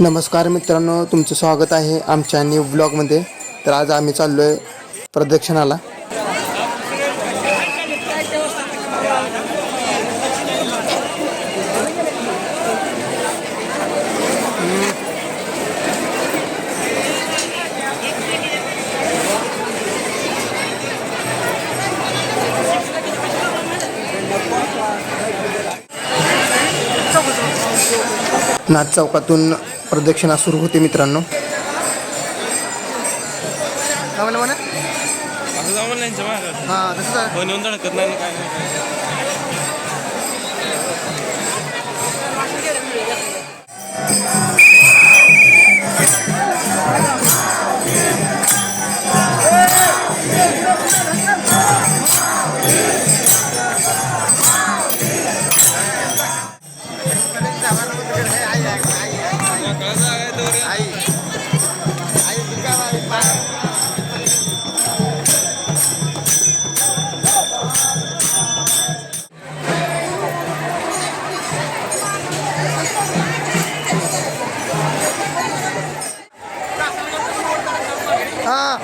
नमस्कार मित्रांनो तुमचं स्वागत आहे आमच्या न्यू ब्लॉगमध्ये तर आज आम्ही चाललो आहे प्रदक्षिणाला. नाथ चौकातून प्रदक्षिणा सुरू होते मित्रांनो. मागं. हां तसंच हां.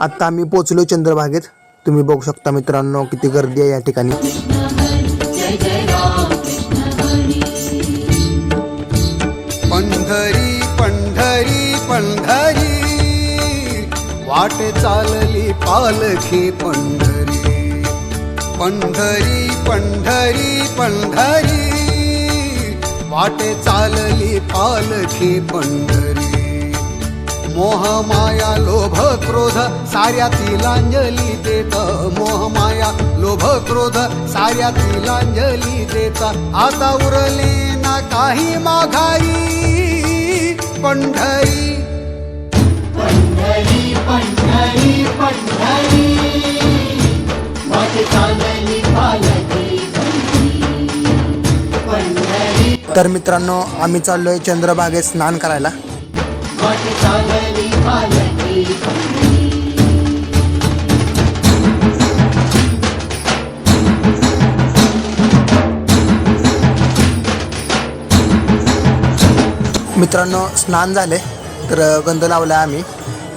आत्ता आम्ही पोचलो चंद्रभागेत. तुम्ही बघू शकता मित्रांनो किती गर्दी आहे या ठिकाणी. पंढरी पंढरी पंढरी. वाट चालली पालखी पंढरी. पंढरी पंढरी पंढरी. वाट चालली पालखी पंढरी. मोह माया लोभ क्रोध साऱ्या तिलांजली देता. मोह माया लोभ क्रोध साऱ्या तिलांजली देता. आता उरले ना काही माघारी. पंढरी तर मित्रांनो आम्ही चाललोय चंद्रभागेत स्नान करायला. मित्रांनो स्नान झाले तर गंध लावला आम्ही.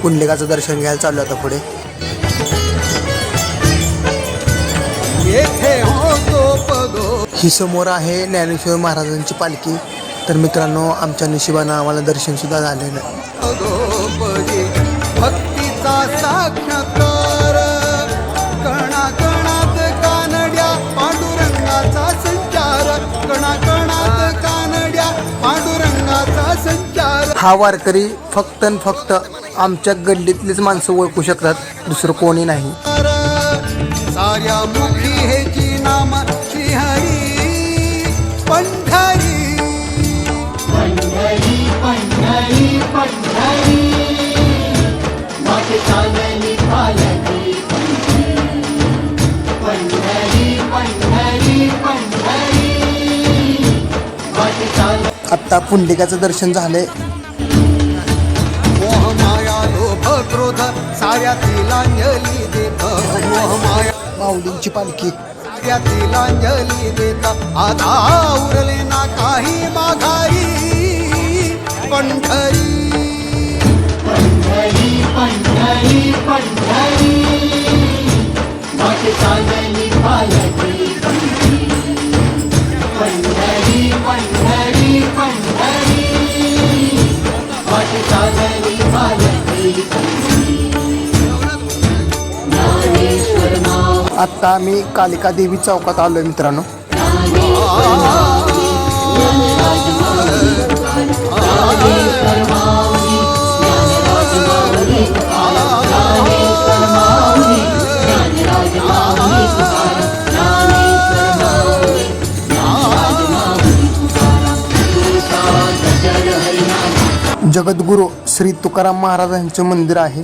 पुंडलिकाचं दर्शन घ्यायला चाललो आता पुढे. ही समोर आहे ज्ञानेश्वर महाराजांची पालखी. तर मित्रांनो आमच्या नशिबानं आम्हाला दर्शन सुद्धा झालेलं हा वारकरी फक्त आणि फक्त आमच्या गल्लीतलीच माणसं ओळखू शकतात दुसरं कोणी नाही. आत्ता पुंडलिकाचं दर्शन झालंय. साऱ्या तिलांजली देता. माया माऊलींची पालखी. साऱ्या तिलांजली देता. आता उरले ना काही माघारी पंढरी. पंढरी पंढरी पंढरी. चांदली पालखी पंढरी. पंढरी पंढरी चांदली पालखी आत्ता आम्ही कालिका देवी चौकात आलो आहे मित्रांनो. जगद्गुरू श्री तुकाराम महाराजांचं मंदिर आहे.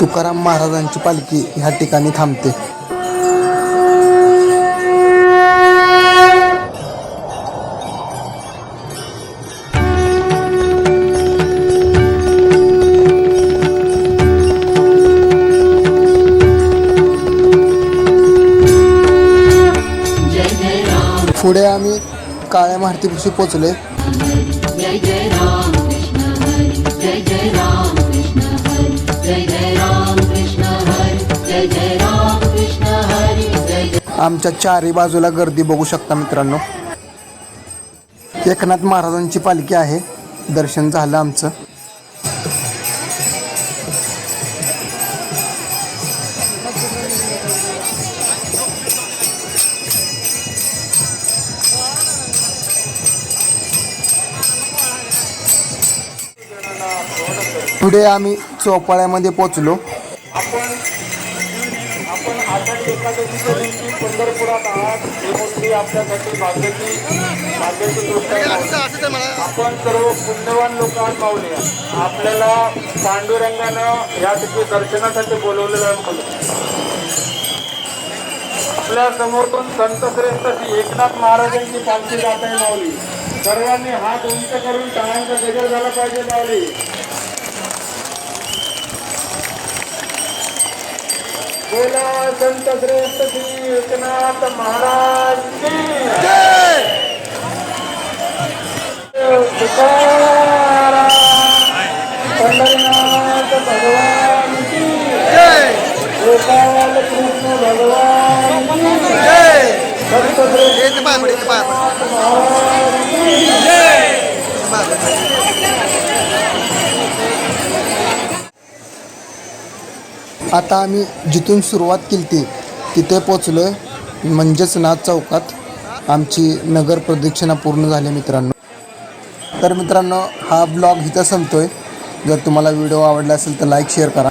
तुकाराम महाराजांची पालखी ह्या ठिकाणी थांबते. कृष्ण हरी जय जय आमच्या चारी बाजूला गर्दी बघू शकता मित्रांनो. एकनाथ महाराजांची पालखी आहे. दर्शन झालं आमचं. पुढे आम्ही चौपाळ्यामध्ये पोचलो आपण आपण आषाढी एकादशीच्या दिवशी पंढरपुरात आहात ही मोठी आपल्यासाठी भाग्याची भाग्याची गोष्ट आहे. आपण सर्व पुण्यवान लोक आहात माऊली आपल्याला पांडुरंगानं या ठिकाणी दर्शनासाठी बोलवलेलं आहे मुलं. आपल्या समोरून संत श्रेष्ठ श्री एकनाथ महाराजांची पालखी जात आहे माऊली सर्वांनी हात उंच करून टाळांचा गजर झाला पाहिजे माऊली बोला संत श्रेष्ठ श्री एकनाथ महाराज पंढरीनाथ भगवान की गोपाल कृष्ण भगवान संत श्रेष्ठ महाराज आता आम्ही जिथून सुरुवात केली ती तिथे पोचलो आहे म्हणजेच नाथ चौकात. आमची नगर प्रदक्षिणा पूर्ण झाली मित्रांनो. तर मित्रांनो हा ब्लॉग इथं संपतोय. जर तुम्हाला व्हिडिओ आवडला असेल तर लाईक शेअर करा.